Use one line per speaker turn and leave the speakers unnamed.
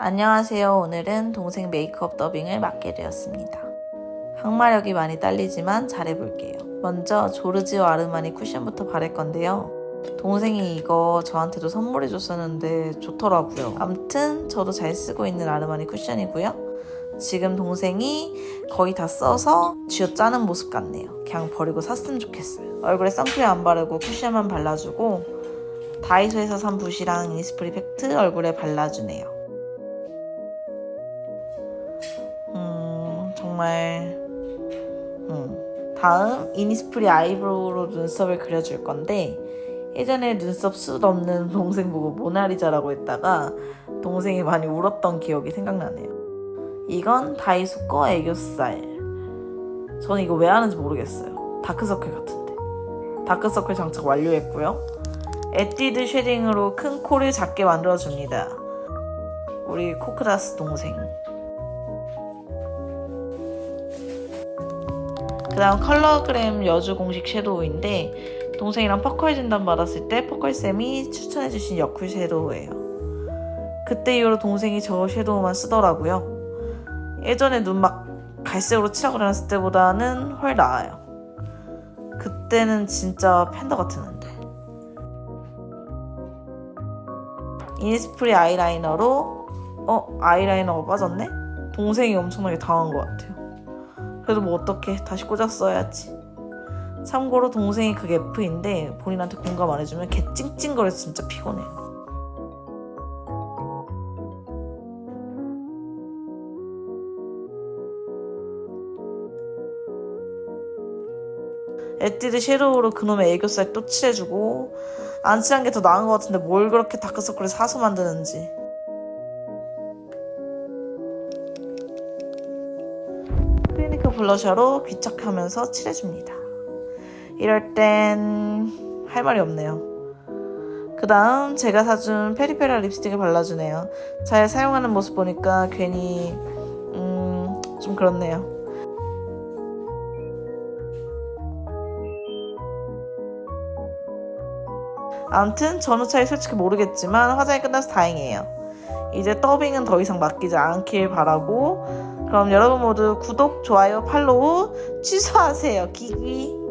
안녕하세요. 오늘은 동생 메이크업 더빙을 맡게 되었습니다. 항마력이 많이 딸리지만 잘해볼게요. 먼저 조르지오 아르마니 쿠션부터 바를 건데요. 동생이 이거 저한테도 선물해줬었는데 좋더라고요. 암튼 저도 잘 쓰고 있는 아르마니 쿠션이고요. 지금 동생이 거의 다 써서 쥐어짜는 모습 같네요. 그냥 버리고 샀으면 좋겠어요. 얼굴에 선크림 안 바르고 쿠션만 발라주고 다이소에서 산 붓이랑 이니스프리 팩트 얼굴에 발라주네요. 정말. 음. 다음, 이니스프리 아이브로우로 눈썹을 그려줄 건데, 예전에 눈썹 숱 없는 동생 보고 모나리자라고 했다가, 동생이 많이 울었던 기억이 생각나네요. 이건 다이소 거 애교살. 저는 이거 왜 하는지 모르겠어요. 다크서클 같은데. 다크서클 장착 완료했고요. 에뛰드 쉐딩으로 큰 코를 작게 만들어줍니다. 우리 코크다스 동생. 그 다음 컬러그램 여주 공식 섀도우인데 동생이랑 퍼컬 진단 받았을 때 퍼컬쌤이 추천해주신 여쿨 섀도우예요. 그때 이후로 동생이 저 섀도우만 쓰더라고요. 예전에 눈 막 갈색으로 칠하고 다녔을 때보다는 훨 나아요. 그때는 진짜 팬더 같았는데. 이니스프리 아이라이너로 어? 아이라이너가 빠졌네? 동생이 엄청나게 당한 것 같아요. 그래도 뭐 어떡해 다시 꽂았어야지. 참고로 동생이 그게 F인데 본인한테 공감 안 해주면 개 찡찡거려서 진짜 피곤해. 에뛰드 섀도우로 그놈의 애교살 또 칠해주고 안 칠한 게 더 나은 것 같은데 뭘 그렇게 다크서클을 사서 만드는지 블러셔로 귀착하면서 칠해줍니다. 이럴 땐 할 말이 없네요. 그 다음 제가 사준 페리페라 립스틱을 발라주네요. 잘 사용하는 모습 보니까 괜히 음... 좀 그렇네요. 아무튼 전후 차이 솔직히 모르겠지만 화장이 끝나서 다행이에요. 이제 더빙은 더 이상 맡기지 않길 바라고 그럼 여러분 모두 구독, 좋아요, 팔로우 취소하세요. 기기.